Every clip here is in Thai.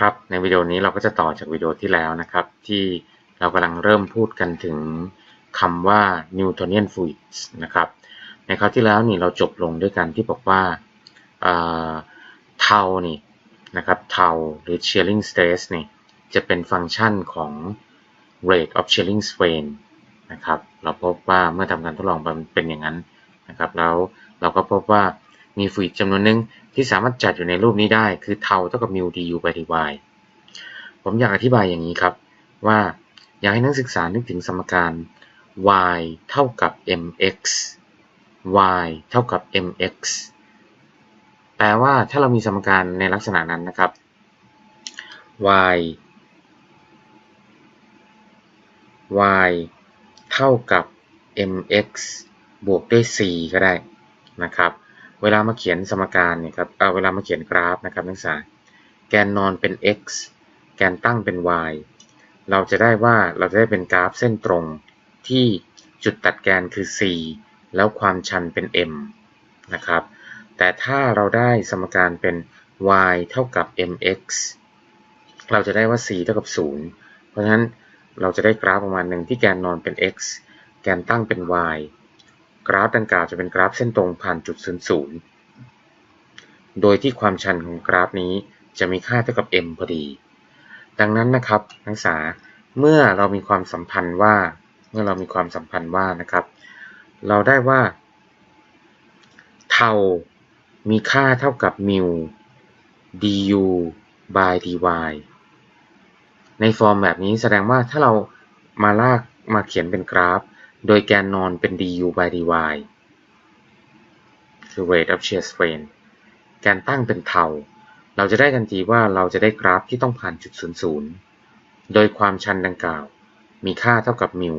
ครับในวิดีโอนี้เราก็จะต่อจากวิดีโอที่แล้วนะครับ ที่เรากำลังเริ่มพูดกันถึงคำว่า Newtonian fluids นะครับ ในคราวที่แล้วนี่เราจบลงด้วยกันที่บอกว่าเทานี่นะครับเทาหรือ shearing stress นี่จะเป็นฟังก์ชันของ rate of shearing strain นะครับ เราพบว่าเมื่อทำการทดลองเป็นอย่างนั้นนะครับ แล้วเราก็พบว่า มีฟลูอิดจำนวนหนึ่งที่สามารถจัดอยู่ในรูปนี้ได้ คือเทาเท่ากับมิว du by dy ผมอยากอธิบายอย่างนี้ครับ ว่าอยากให้นักศึกษานึกถึงสมการ y เท่ากับ mx y เท่ากับ mx แปลว่าถ้าเรามีสมการในลักษณะนั้นนะครับ y y เท่ากับ mx บวกด้วย c ก็ได้นะครับ เวลามาเขียนสมการเนี่ยครับเเวลามาเขียนกราฟนะครับนักศึกษา แกนนอนเป็น x แกนตั้งเป็น y เราจะได้ว่าเราจะได้เป็นกราฟเส้นตรงที่จุดตัดแกนคือ c แล้วความชันเป็น m นะครับ แต่ถ้าเราได้สมการเป็น y เท่ากับ mx เราจะได้ว่า c เท่ากับ 0 เพราะฉะนั้นเราจะได้กราฟประมาณหนึ่งที่แกนนอนเป็น x แกนตั้งเป็น y กราฟดังกล่าวจะเป็นกราฟเส้นตรงผ่านจุดศูนย์ศูนย์โดยที่ความชันของกราฟนี้จะมีค่าเท่ากับ m พอดี ดังนั้นนะครับนักศึกษาเมื่อเรามีความสัมพันธ์ว่า เมื่อเรามีความสัมพันธ์ว่านะครับ เราได้ว่าเทามีค่าเท่ากับมิว du by dy ในฟอร์มแบบนี้แสดงว่าถ้าเรามาลากมาเขียนเป็นกราฟ โดยแกนนอนเป็น du by dy คือ rate of shear strain แกนตั้งเป็นเทา เราจะได้ทันทีว่าเราจะได้กราฟที่ต้องผ่านจุด 00 โดยความชันดังกล่าว มีค่าเท่ากับมิว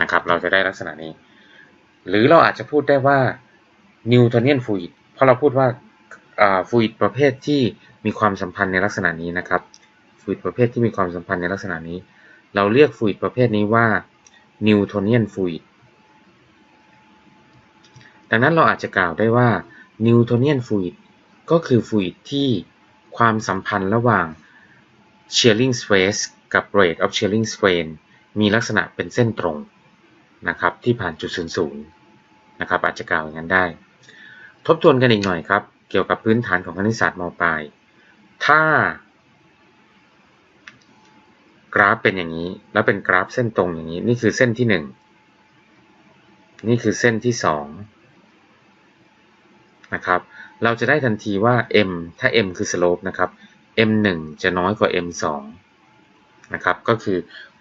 นะครับ เราจะได้ลักษณะนี้ หรือเราอาจจะพูดได้ว่า Newtonian fluid เพราะเราพูดว่าฟลูอิดประเภทที่มีความสัมพันธ์ในลักษณะนี้นะครับฟลูอิดประเภทที่มีความสัมพันธ์ในลักษณะนี้ เราเรียกฟลูอิดประเภทนี้ว่า นิวโทเนียนฟลูอิดดังนั้นเราอาจจะกล่าวได้ว่านิวโทเนียนฟลูอิดก็คือฟลูอิดที่ความสัมพันธ์ระหว่าง shearing stress กับ rate of shearing strain มีลักษณะเป็นเส้นตรงนะครับที่ผ่านจุดศูนย์ศูนย์นะครับอาจจะกล่าวอย่างนั้นได้ ทบทวนกันอีกหน่อยครับ เกี่ยวกับพื้นฐานของคณิตศาสตร์มปลาย ถ้า กราฟเป็นอย่างนี้ แล้วเป็นกราฟเส้นตรงอย่างนี้ นี่คือเส้นที่1นี่คือเส้นที่2นะครับ เราจะได้ทันทีว่า m ถ้า m คือ slope นะครับ m 1จะน้อยกว่า m 2นะครับก็คือ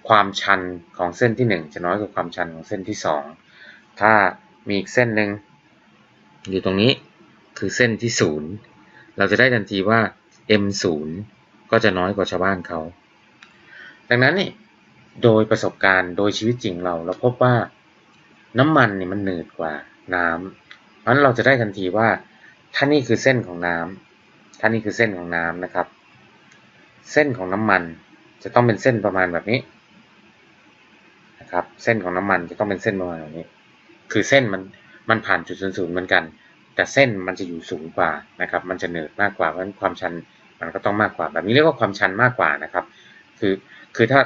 ความชันของเส้นที่ 1 จะน้อยกว่าความชันของเส้นที่ 2 ถ้ามีอีกเส้นหนึ่งอยู่ตรงนี้คือเส้นที่ 0 เราจะได้ทันทีว่า m 0ก็จะน้อยกว่าชาวบ้านเขา ดังนั้นนี่โดยประสบการณ์โดยชีวิตจริงเรา เราพบว่าน้ำมันนี่มันหนืดกว่าน้ำเพราะฉะนั้นเราจะได้ทันทีว่าถ้านี่คือเส้นของน้ำถ้านี่คือเส้นของน้ำนะครับ เส้นของน้ำมันจะต้องเป็นเส้นประมาณแบบนี้นะครับ เส้นของน้ำมันจะต้องเป็นเส้นประมาณแบบนี้ คือเส้นมันมันผ่านจุดศูนย์ศูนย์เหมือนกัน แต่เส้นมันจะอยู่สูงกว่านะครับ มันจะเหนืดมากกว่าเพราะฉะนั้นความชันมันก็ต้องมากกว่า แบบนี้เรียกว่าความชันมากกว่านะครับ คือ คือถ้า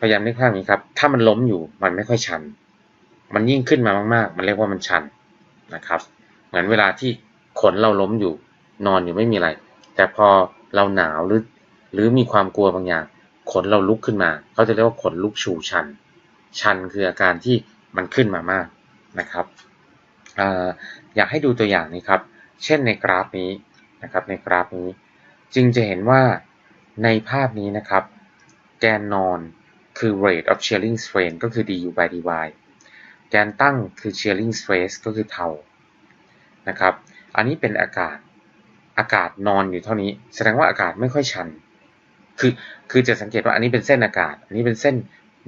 พยายามนึกภาพนี้ครับ ถ้ามันล้มอยู่มันไม่ค่อยชัน มันยิ่งขึ้นมามาก ๆ มันเรียกว่ามันชันนะครับ เหมือนเวลาที่ขนเราล้มอยู่ นอนอยู่ไม่มีอะไร แต่พอเราหนาวหรือ หรือมีความกลัวบางอย่าง ขนเราลุกขึ้นมา เขาจะเรียกว่าขนลุกชูชัน ชันคืออาการที่มันขึ้นมามากนะครับออยากให้ดูตัวอย่างนี้ครับ เช่นในกราฟนี้นะครับ ในกราฟนี้ จึงจะเห็นว่าในภาพนี้นะครับ แกนนอนคือ rate of shearing strain ก็คือ du by dy แกนตั้งคือ shearing stress ก็คือเทานะครับ อันนี้เป็นอากาศ อากาศนอนอยู่เท่านี้ แสดงว่าอากาศไม่ค่อยชัน คือ คือจะสังเกตว่าอันนี้เป็นเส้นอากาศ อันนี้เป็นเส้น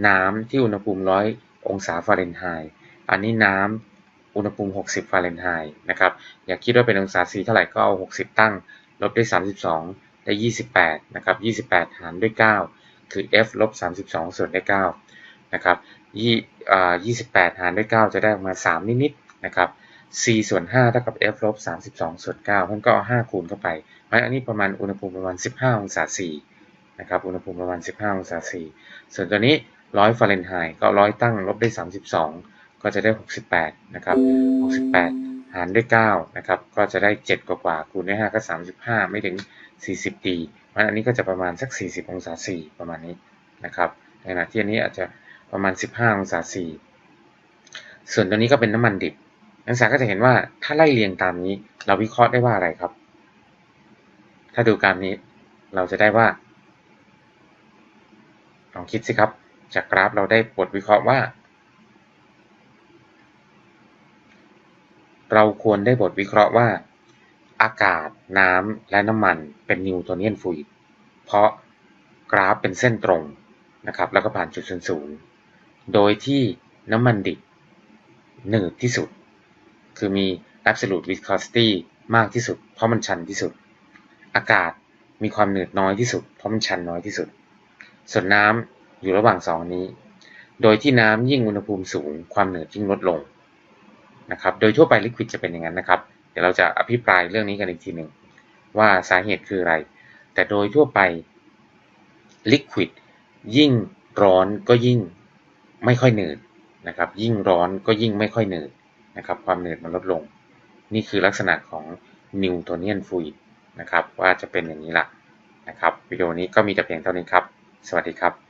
น้ำที่อุณหภูมิร้อยองศาฟาเรนไฮต์ อันนี้น้ำอุณหภูมิ 60 ฟาเรนไฮต์นะครับ อย่าคิดว่าเป็นองศาซีเท่าไหร่ก็เอา 60 ตั้ง ลบด้วย32 ได้ 28 นะครับ 28 หารด้วย 9 คือ f ลบ32 ส่วนด้9นะครับยี่สิบแปดหารด้วย 9 จะได้ออกมา 3 นิดๆนะครับ c ส่วน 5 เท่ากับ f ลบ32 ส่วน9ท่านก็เอา 5 คูณเข้าไปราะอันนี้ประมาณอุณหภูมิประมาณ 15 องศาซีนะครับ อุณหภูมิประมาณ 15 องศาซีส่วนตัวนี้ 100ฟาเรนไฮต์ก็ 100 ตั้งลบได้32 ก็จะได้ 68 นะครับ 68 หารด้วย 9 นะครับ ก็จะได้ 7 กว่ากว่าคูณด้วย 5 ก็ 35 ไม่ถึง 40 ดี เพราะอันนี้ก็จะประมาณสัก 40 องศาซีประมาณนี้นะครับ ในขณะที่อันนี้อาจจะประมาณ 15 องศาซีส่วนตัวนี้ก็เป็นน้ำมันดิบ นักศึกษาก็จะเห็นว่าถ้าไล่เรียงตามนี้เราวิเคราะห์ได้ว่าอะไรครับ ถ้าดูกราฟนี้เราจะได้ว่าลองคิดสิครับ จากกราฟเราได้บทวิเคราะห์ว่า เราควรได้บทวิเคราะห์ว่า อากาศ น้ำ และน้ำมันเป็นนิวโตเนียนฟลูอิด เพราะกราฟเป็นเส้นตรงนะครับ แล้วก็ผ่านจุดศูนย์ศูนย์ โดยที่น้ำมันดิบหนืดที่สุด คือมี absolute viscosity มากที่สุด เพราะมันชันที่สุด อากาศมีความหนืดน้อยที่สุด เพราะมันชันน้อยที่สุด ส่วนน้ำอยู่ระหว่างสองนี้ โดยที่น้ำยิ่งอุณหภูมิสูง ความหนืดยิ่งลดลงนะครับ โดยทั่วไปลิควิดจะเป็นอย่างนั้นนะครับ เดี๋ยวเราจะอภิปรายเรื่องนี้กันอีกทีหนึ่งว่าสาเหตุคืออะไร แต่โดยทั่วไปลิควิดยิ่งร้อนก็ยิ่งไม่ค่อยหนืดนะครับ ยิ่งร้อนก็ยิ่งไม่ค่อยหนืดนะครับ ความหนืดมันลดลง นี่คือลักษณะของนิวโทเนียนฟลูอิดนะครับ ว่าจะเป็นอย่างนี้ละนะครับ วิดีโอนี้ก็มีแต่เพียงเท่านี้ครับ สวัสดีครับ